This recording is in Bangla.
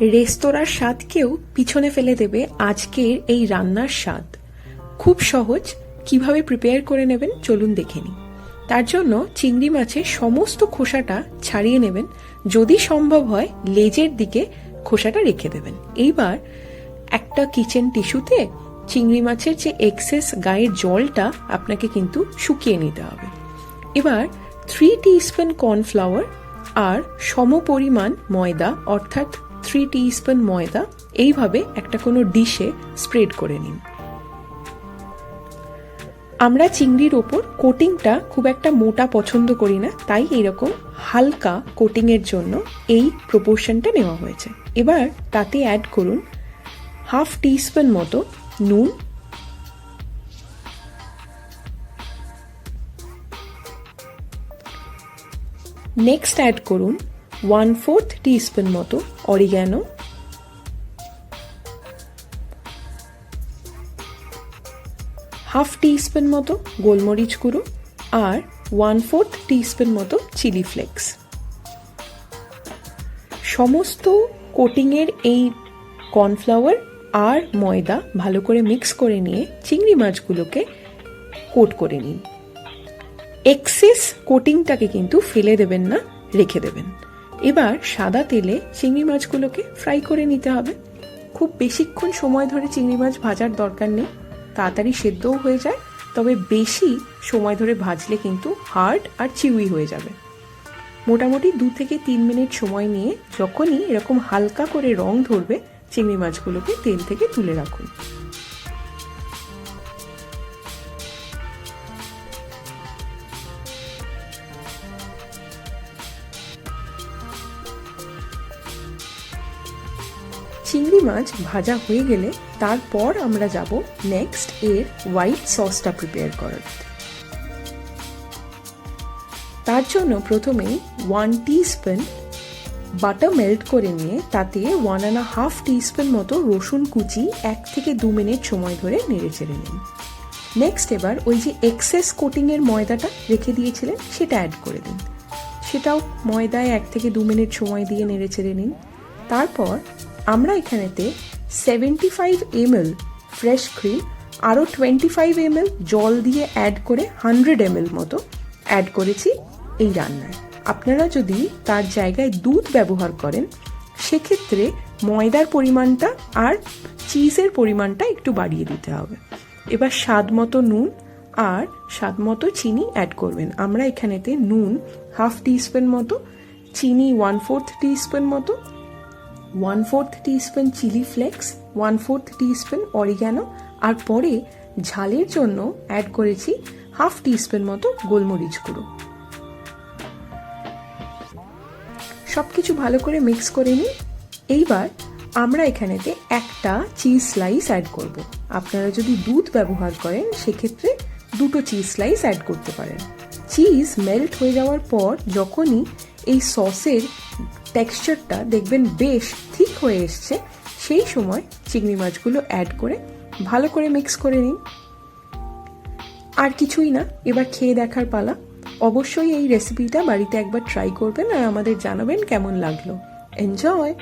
রেস্তোরাঁর স্বাদকেও পিছনে ফেলে দেবে আজকের এই রান্নার স্বাদ। খুব সহজ, কীভাবে প্রিপেয়ার করে নেবেন চলুন দেখে নিই। তার জন্য চিংড়ি মাছের সমস্ত খোসাটা ছাড়িয়ে নেবেন। যদি সম্ভব হয়, লেজের দিকে খোসাটা রেখে দেবেন। এইবার একটা কিচেন টিস্যুতে চিংড়ি মাছের যে এক্সেস গায়ের জলটা আপনাকে কিন্তু শুকিয়ে নিতে হবে। এবার থ্রি টিস্পুন কর্নফ্লাওয়ার আর সমপরিমাণ ময়দা, অর্থাৎ থ্রি টিস্পুন ময়দা, এইভাবে একটা কোনো ডিশে স্প্রেড করে নিন। আমরা চিংড়ির ওপর কোটিংটা খুব একটা মোটা পছন্দ করি না, তাই এরকম হালকা কোটিংয়ের জন্য এই প্রপোর্শনটা নেওয়া হয়েছে। এবার তাতে অ্যাড করুন হাফ টিস্পুন মতো নুন। নেক্সট অ্যাড করুন ওয়ান ফোর্থ টিস্পুন মতো অরিগ্যানো। হাফ টিস্পুন মতো গোলমরিচ গুঁড়ো আর ওয়ান ফোর্থ টিস্পুন মতো চিলি ফ্লেক্স। সমস্ত কোটিংয়ের এই কর্নফ্লাওয়ার আর ময়দা ভালো করে মিক্স করে নিয়ে চিংড়ি মাছগুলোকে কোট করে নিন। এক্সেস কোটিংটাকে কিন্তু ফেলে দেবেন না, রেখে দেবেন। এবার সাদা তেলে চিংড়ি মাছগুলোকে ফ্রাই করে নিতে হবে। খুব বেশিক্ষণ সময় ধরে চিংড়ি মাছ ভাজার দরকার নেই। তাড়াতাড়ি সেদ্ধও হয়ে যায়, তবে বেশি সময় ধরে ভাজলে কিন্তু হার্ড আর চিউই হয়ে যাবে। মোটামুটি দু থেকে তিন মিনিট সময় নিয়ে যখনই এরকম হালকা করে রং ধরবে, চিংড়ি মাছগুলোকে তেল থেকে তুলে রাখুন। চিংড়ি মাছ ভাজা হয়ে গেলে তারপর আমরা যাব নেক্সট এর হোয়াইট সসটা প্রিপেয়ার করার। তার জন্য প্রথমে ওয়ান টিস্পুন বাটার মেল্ট করে নিয়ে তাতে ওয়ান অ্যান্ড হাফ টিস্পুন মতো রসুন কুচি এক থেকে দু মিনিট সময় ধরে নেড়ে চেড়ে নিন। নেক্সট এবার ওই যে এক্সেস কোটিংয়ের ময়দাটা রেখে দিয়েছিলেন, সেটা অ্যাড করে দিন। সেটাও ময়দায় এক থেকে দু মিনিট সময় দিয়ে নেড়ে চেড়ে নিন। তারপর আমরা এখানেতে seventy five ml fresh cream আরও টোয়েন্টি ফাইভ এমএল জল দিয়ে অ্যাড করে হান্ড্রেড এমএল মতো অ্যাড করেছি এই রান্নায়। আপনারা যদি তার জায়গায় দুধ ব্যবহার করেন, সেক্ষেত্রে ময়দার পরিমাণটা আর চিজের পরিমাণটা একটু বাড়িয়ে দিতে হবে। এবার স্বাদ মতো নুন আর স্বাদ মতো চিনি অ্যাড করবেন। আমরা এখানেতে নুন হাফ টিস্পুন মতো, চিনি ওয়ান ফোর্থ টিস্পুন মতো one fourth teaspoon chilli flakes one fourth teaspoon oregano আর পরে ঝালের জন্য অ্যাড করেছি হাফ টিস্পুন মতো গোলমরিচ গুঁড়ো। সব কিছু ভালো করে মিক্স করে নিই। এইবার আমরা এখানেতে একটা চিজ স্লাইস অ্যাড করব। আপনারা যদি দুধ ব্যবহার করেন, সেক্ষেত্রে দুটো চিজ স্লাইস অ্যাড করতে পারেন। চিজ মেল্ট হয়ে যাওয়ার পর যখনই এই সসের টেক্সচারটা দেখবেন বেশ ঠিক হয়ে এসছে। সেই সময় চিংড়ি মাছগুলো অ্যাড করে ভালো করে মিক্স করে নিন। আর কিছুই না, এবার খেয়ে দেখার পালা। অবশ্যই এই রেসিপিটা বাড়িতে একবার ট্রাই করবেন আর আমাদের জানাবেন কেমন লাগল। এনজয়